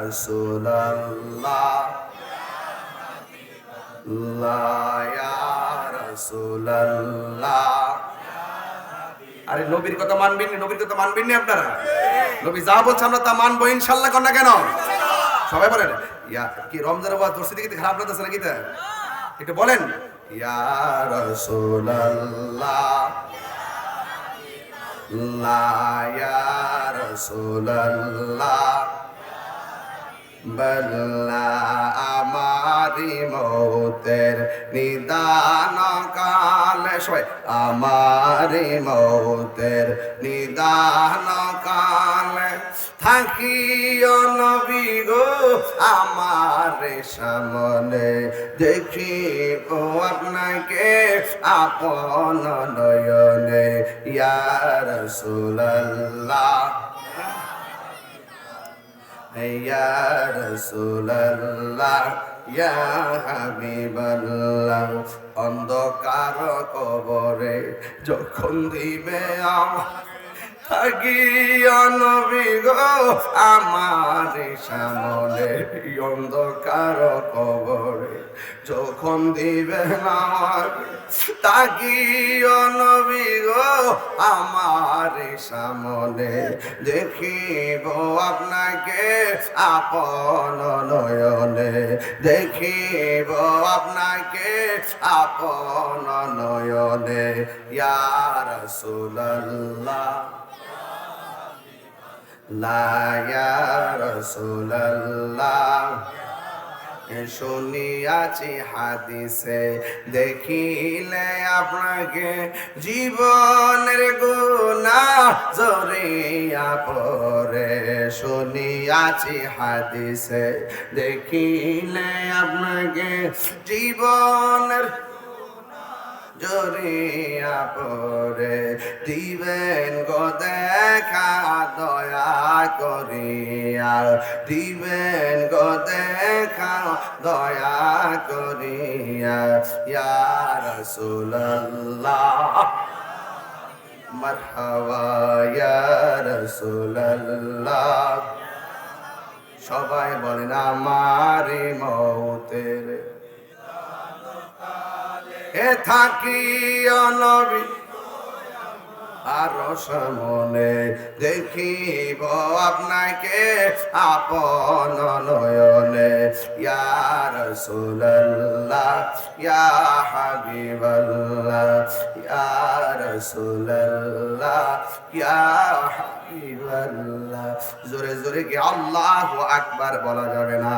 রাসূলুল্লাহ। আরে নবীর কথা মানবেন নি, নবীর কথা মানবেন নি আপনারা? নবী যা বলছে আমরা তা মানবো ইনশাল্লাহ কর না কেন? সবাই বলেন, ইয়া, কি রমজান বা দর্শি দিকে খারাপ লাগতেছে নাকি একটু বলেন, ইয়া রাসূলুল্লাহ। লা ইয়া বল্লা আমারি মৌতের নিদান কালে। সবাই, আমারি মৌতের নিদান কালে। থাকিও নবী গো, আমার সামনে দেখি ও আপনাকে আপন নয়নে। ইয়ার সুল্লাহ الله يا حبيب الله অন্ধকার কবরে যখন দিবে আমার থাকি নবী গো আমার। সামনে অন্ধকার কবরে। যখন দিবে আমার তাকিও নবী গো আমার সামনে। দেখিব আপনাকে আপন নয়নে। দেখিব আপনাকে আপন নয়নে। ইয়ার সুল্লাহ শুনিয়াছি হাদিসে, দেখিলে আপনাকে জীবনের গুণা জরিয়া পরে শুনিয়াছি হাদিসে, দেখিলে আপনাকে জীবনের জরিয়া পরে দিবেন গো দেখা করিয়া দিবেন গো দেখা দয়া করিয়া ইয়া রাসূলুল্লাহ, মারহাবা, ইয়া বলেন আমারে মৌতের এ থাকি নবী আর সামনে দেখিব আপনাকে আপন নয়নে। ইয়া রাসূলুল্লাহ, ইয়া হাবিবাল্লাহ, ইয়া রাসূলুল্লাহ, ইয়া হাবিবাল্লাহ। জোরে জোরে কি আল্লাহু আকবার বলা যাবে না?